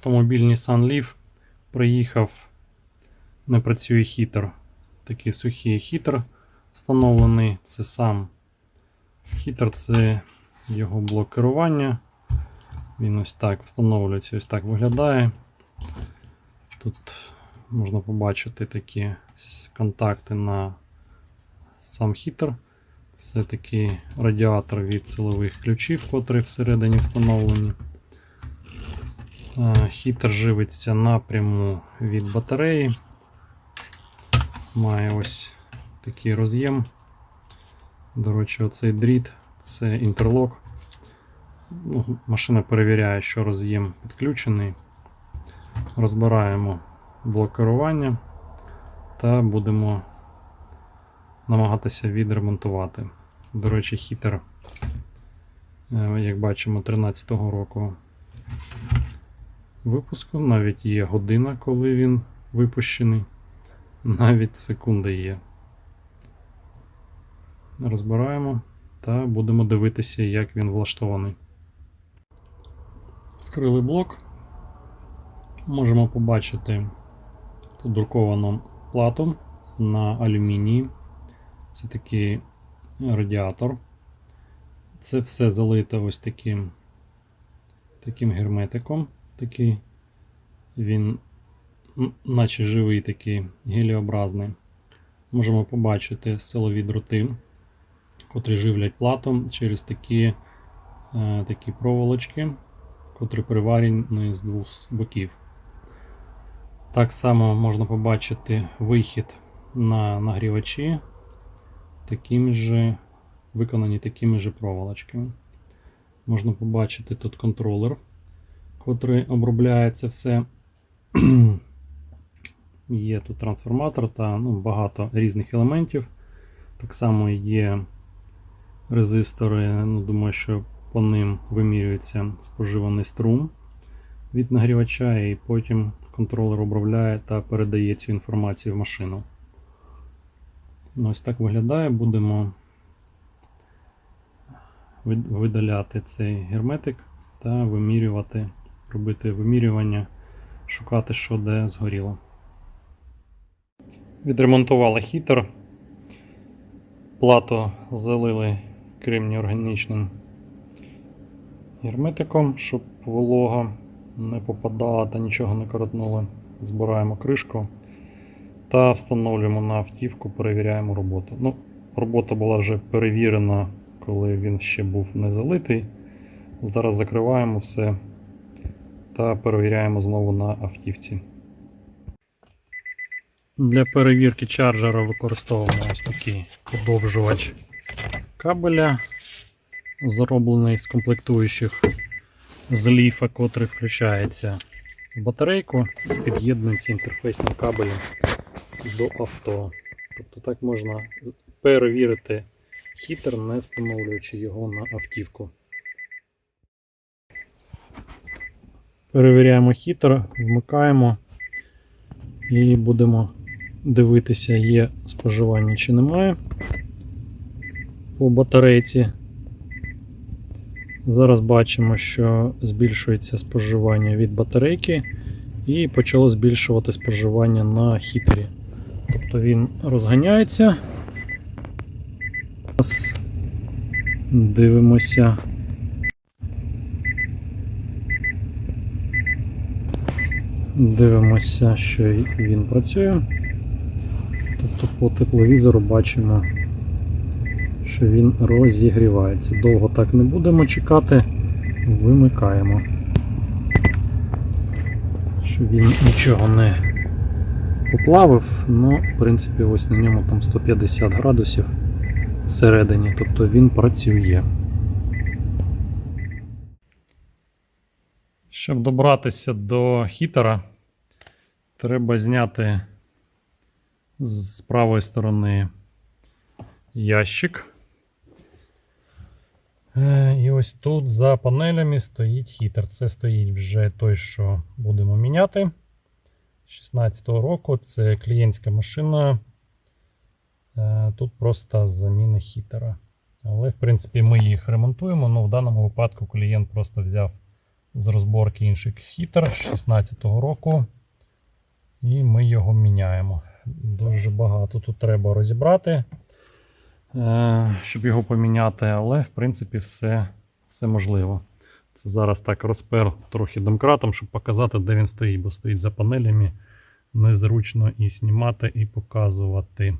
автомобіль Nissan Leaf приїхав, не працює хітер. Такий сухий хітер встановлений. Це сам хітер, це його блок керування. Він ось так встановлюється, ось так виглядає. Тут можна побачити такі контакти на сам хітер. Це такий радіатор від силових ключів, котрі всередині встановлені. Е, Хітер живиться напряму від батареї. Має ось такий роз'єм. До речі, оцей дріт це інтерлок. Ну, машина перевіряє, що роз'єм підключений. Розбираємо блок керування та будемо намагатися відремонтувати. До речі, хітер, е, як бачимо, 13-го року випуску. Навіть є година, коли він випущений. Навіть секунди є. Розбираємо та будемо дивитися, як він влаштований. Скрили блок. Можемо побачити тут друковану плату на алюмінії. Це такий радіатор. Це все залито ось таким, таким герметиком. Такий він, наче живий такий геліобразний. Можемо побачити силові дроти, котрі живлять плату через такі, е, такі проволочки, котрі приварені з двох боків. Так само можна побачити вихід на нагрівачі, такими же, виконані такими же проволочками. Можна побачити тут контролер, котрий обробляє це все. Є тут трансформатор та ну, багато різних елементів. Так само є резистори, ну, думаю, що по ним вимірюється споживаний струм від нагрівача, і потім контролер обробляє та передає цю інформацію в машину. Ну, Ось так виглядає. Будемо видаляти цей герметик та вимірювати, робити вимірювання, шукати, що де згоріло. Відремонтували хітер. Плату залили кремніорганічним герметиком, щоб волога не попадала та нічого не коротнуло. Збираємо кришку та встановлюємо на автівку, перевіряємо роботу. Ну, робота була вже перевірена, коли він ще був не залитий. Зараз закриваємо все та перевіряємо знову на автівці. Для перевірки чарджера використовуємо ось такий подовжувач кабеля, зроблений з комплектуючих з ліфа, котрий включається в батарейку і під'єднується інтерфейсним кабелем до авто. Тобто так можна перевірити хітер, не встановлюючи його на автівку. Перевіряємо хітер, вмикаємо і будемо дивитися, є споживання чи немає по батарейці. Зараз бачимо, що збільшується споживання від батарейки і почало збільшувати споживання на хітері. Тобто він розганяється. Дивимося. Дивимося, що він працює. Тобто по тепловізору бачимо, що він розігрівається. Довго так не будемо чекати, вимикаємо. Щоб він нічого не поплавив, ну, в принципі, ось на ньому там 150 градусів всередині, тобто він працює. Щоб добратися до хітера, треба зняти з правої сторони ящик. Е, І ось тут за панелями стоїть хітер. Це стоїть вже той, що будемо міняти. 16-го року це клієнтська машина. Е, Тут просто заміна хітера. Але, в принципі, ми їх ремонтуємо. Ну, в даному випадку клієнт просто взяв з розборки інший хітер 16-го року. І ми його міняємо. Дуже багато тут треба розібрати, е, щоб його поміняти, але в принципі все, все можливо. Це зараз так розпер трохи домкратом, щоб показати, де він стоїть, бо стоїть за панелями. Незручно і знімати, і показувати.